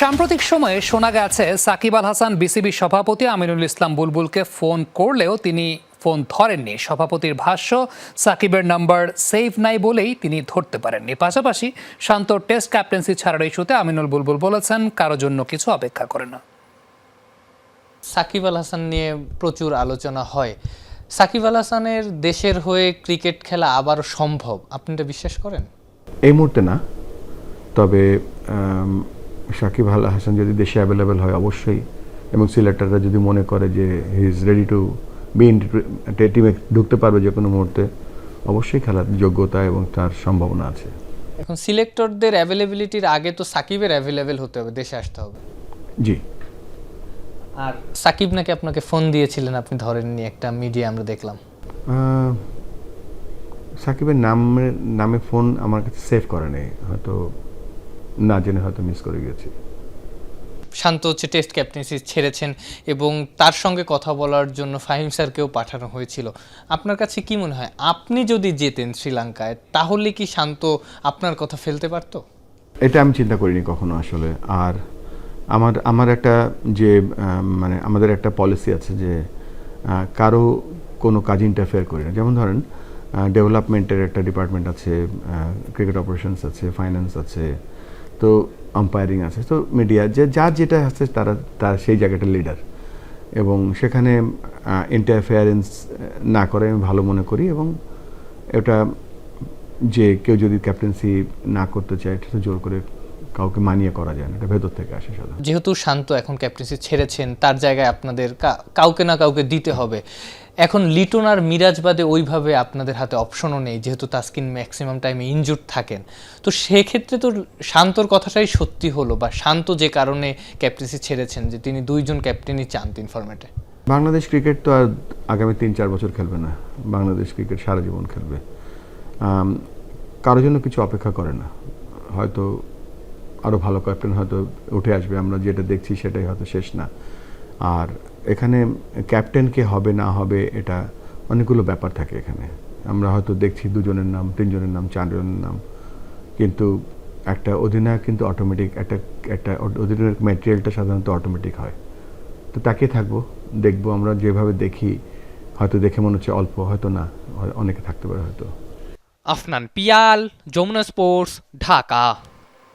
সাম্প্রতিক সময়ে শোনা গেছে সাকিব আল হাসান বিসিবি সভাপতি আমিনুল ইসলাম বুলবুলকে ফোন করলেও তিনি ফোন ধরেননি। সভাপতির ভাষ্য সাকিবের নাম্বার সেভ নাই বলেই তিনি ধরতে পারেননি। পাশাপাশি শান্ত টেস্ট ক্যাপ্টেন্সি ছাড়ার ইস্যুতে আমিনুল বুলবুল বলেছেন কারও জন্য কিছু অপেক্ষা করে না। সাকিব আল হাসান নিয়ে প্রচুর আলোচনা হয়। সাকিব আল হাসানের দেশের হয়ে ক্রিকেট খেলা আবার সম্ভব আপনি এটা বিশ্বাস করেন? এই মুহূর্তে না তবে সাকিব আল হাসান যদি দেশে অ্যাভেলেবেল হয় অবশ্যই এবং সিলেক্টররা যদি মনে করে যে he is ready to be টিমে ঢুকতে পারবে যে কোনো মুহূর্তে অবশ্যই খেলার যোগ্যতা এবং তার সম্ভাবনা আছে। এখন সিলেক্টরদের অ্যাভেলেবিলিটির আগে তো সাকিবের অ্যাভেলেবেল হতে হবে দেশে আসতে হবে। জি। আর সাকিব নাকি আপনাকে ফোন দিয়েছিলেন আপনি ধরেননি একটা মিডিয়া আমরা দেখলাম। সাকিবের নামে নামে ফোন আমার কাছে সেভ করে নেই হয়তো না জেনে হয়তো মিস করে গেছি। শান্ত হচ্ছে টেস্ট ক্যাপ্টেন্সি ছেড়েছেন এবং তার সঙ্গে কথা বলার জন্য ফাহিম স্যারকেও পাঠানো হয়েছিল। আপনার কাছে কি মনে হয় আপনি যদি যেতেন শ্রীলঙ্কায় তাহলে কি শান্ত আপনার কথা ফেলতে পারতো? এটা আমি চিন্তা করিনি কখনো আসলে। আর আমার আমার একটা যে মানে আমাদের একটা পলিসি আছে যে কারও কোনো কাজ ইন্টারফেয়ার করি না। যেমন ধরেন ডেভেলপমেন্টের একটা ডিপার্টমেন্ট আছে ক্রিকেট অপারেশনস আছে ফাইন্যান্স আছে তো আম্পায়ারিং আছে। তো মিডিয়া যে যার যেটা আছে তারা, তার সেই জায়গাটা লিডার এবং সেখানে ইন্টারফেয়ারেন্স না করে আমি ভালো মনে করি এবং এটা যে কেউ যদি ক্যাপ্টেন্সি না করতে চায়, এটা তো জোর করে কাউকে মানিয়ে করা যায় না। এটা ভেতর থেকে আসে সাধারণত। যেহেতু শান্ত এখন ক্যাপ্টেন্সি ছেড়েছেন, তার জায়গায় আপনাদের কাউকে না কাউকে দিতে হবে। এখন লিটন আর মিরাজ বাদে ওইভাবে আপনাদের হাতে অপশনও নেই, যেহেতু তাস্কিন ম্যাক্সিমাম টাইমে ইনজুর থাকেন। তো সেক্ষেত্রে তো শান্তর কথাটাই সত্যি হলো, বা শান্ত যে কারণে ক্যাপ্টেন্সি ছেড়েছেন, যে তিনি দুইজন ক্যাপ্টেনই চান তিন ফরম্যাটে বাংলাদেশ ক্রিকেট তো আর আগামী তিন চার বছর খেলবে না। বাংলাদেশ ক্রিকেট সারা জীবন খেলবে। কারোর জন্য কিছু অপেক্ষা করে না। হয়তো আরও ভালো ক্যাপ্টেন হয়তো উঠে আসবে, আমরা যেটা দেখছি সেটাই হয়তো শেষ না। আর এখানে ক্যাপ্টেন কে হবে, না হবে, এটা অনেকগুলো ব্যাপার থাকে এখানে। আমরা হয়তো দেখছি দুজনের নাম, তিনজনের নাম, চারজনের নাম। কিন্তু একটা অধিনায়ক কিন্তু অটোমেটিক একটা একটা অধিনায়ক ম্যাটেরিয়ালটা সাধারণত অটোমেটিক হয়। তো তাকে থাকব, দেখব, আমরা যেভাবে দেখি, হয়তো দেখে মনে হচ্ছে অল্প, হয়তো না, অনেকে থাকতে পারে হয়তো। আফনান পিয়াল, যমুনা স্পোর্টস, ঢাকা।